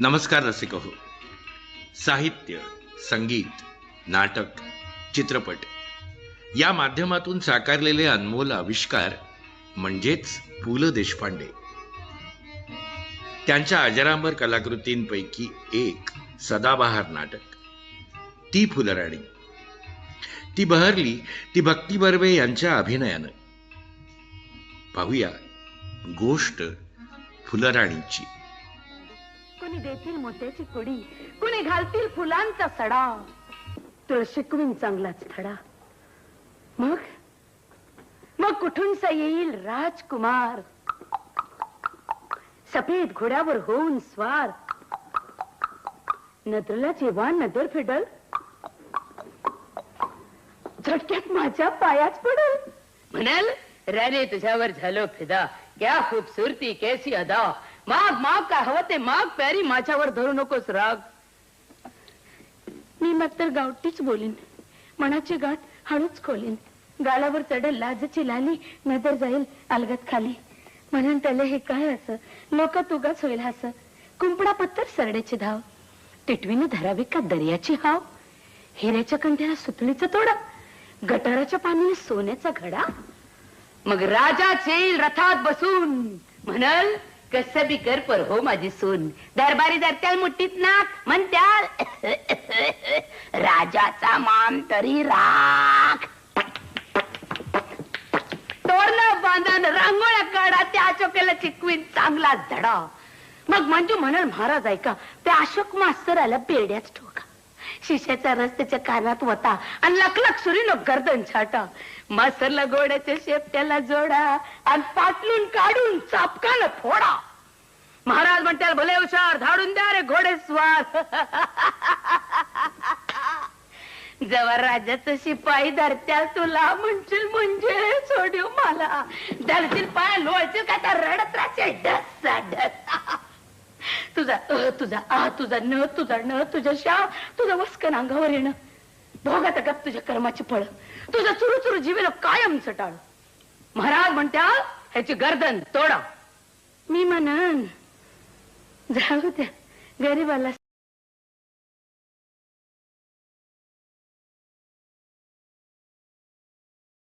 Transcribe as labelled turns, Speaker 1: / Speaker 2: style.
Speaker 1: नमस्कार रसिक हो साहित्य संगीत नाटक चित्रपट या माध्यमातून साकारलेले अनमोल आविष्कार म्हणजेच पु ल देशपांडे. त्यांच्या अजरांबर कलाकृतींपैकी एक सदाबहार नाटक. ती फुलराणी. ती बहरली ती भक्ती बर्वे यांच्या अभिनयानं. पाहूया गोष्ट फुलराणीची.
Speaker 2: कुणी देतील मोत्याची कुडी कुणी घालतील फुलांचा सडा. तुळशिकवीन चांगलाच थडा मग? मग कुठूनसा येईल राजकुमार? सफेद घोड्यावर होऊन स्वार. नदरला जेव्हा नदर फेडल झटक्यात माझ्या पायाच पडल.
Speaker 3: म्हणाल राणे तुझ्यावर झालो फिदा. क्या खूबसूरती कैसी अदा. माग माग काय हवं ते माग प्यारी माझ्यावर धरू नकोस राग.
Speaker 2: मी मात्र गावठीच बोलीन. मनाची गाठ हळूच खोलीन. गालावर चढेल लाजची लाली नजर जाईल अलगत खाली. म्हणून त्याला हे काय असं? लोक तुगाच होईल असं कुंपडा पत्तर सरड्याची धाव. टिटवीने धरावी का दर्याची हाव? हिऱ्याच्या कंठ्याला सुतळीचा तोडा. गटाराच्या पाण्याने सोन्याचा घडा.
Speaker 3: मग राजाच येईल रथात बसून. म्हणाल कस बी कर पर हो माझी सून. दरबारी धरत्याल मुठीत नाक म्हणत्याल राजाचा मान तरी राख. तोरण बांधन रांगोळ्या काढा त्या चोक्याला चिकवीन चांगला धडा.
Speaker 2: मग म्हणजे म्हणाल महाराज ऐका त्या अशोक मास्तर आला बेड्याच ठोका. शिष्याचा रस त्याच्या कानात होता आणि लखलख सुरीनो गर्दन छाटा. मास्तरला गोड्याच्या शेपट्याला जोडा आणि पाटलून काढून चापकानं फोडा.
Speaker 3: महाराज भले हुशार धाडून द्या रे घोडे स्वार
Speaker 2: जवळ राजाचं शिपाई धरत्या तुला म्हणशील म्हणजे सोडू मला. धरतील पाय लोळशील का तर रडत राहशील डस्सा तुझा अ तुझा आ तुझा न तुझा न तुझ्या शा तुझं वस्कन अंगावर येणं. भोगात गप तुझ्या कर्माची फळ. तुझं चुरू चुरू जीवेला कायम चटाळ
Speaker 3: महाराज म्हणत्या ह्याची गर्दन तोडा.
Speaker 2: मी म्हणन जाऊ द्या गरीबाला